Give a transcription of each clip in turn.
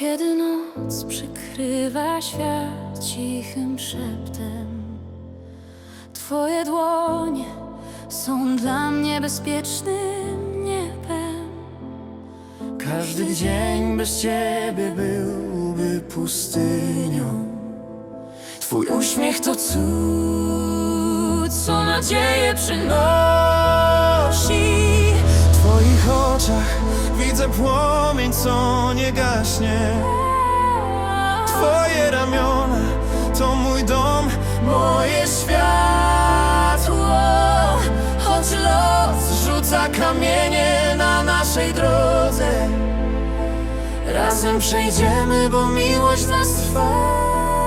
noc przykrywa świat cichym szeptem. Twoje dłonie są dla mnie bezpiecznym niebem. Każdy dzień bez ciebie byłby pustynią. Twój uśmiech to cud, co nadzieję przynosi. W twoich oczach widzę płomień, co nie gaśnie. Twoje ramiona to mój dom, moje światło. Choć los rzuca kamienie na naszej drodze, razem przejdziemy, bo miłość nas trwa.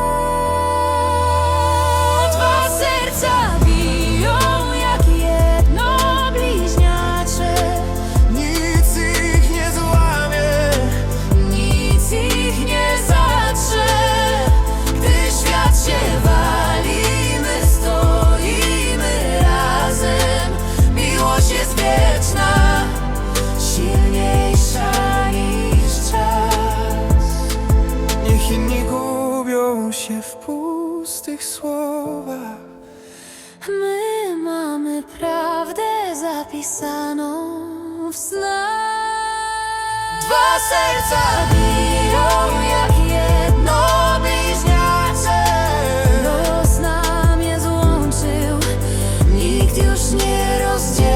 Inni gubią się w pustych słowach My mamy prawdę zapisaną w snach. Dwa serca biją jak jedno bliźniacze. Los nam je złączył, nikt już nie rozdziela.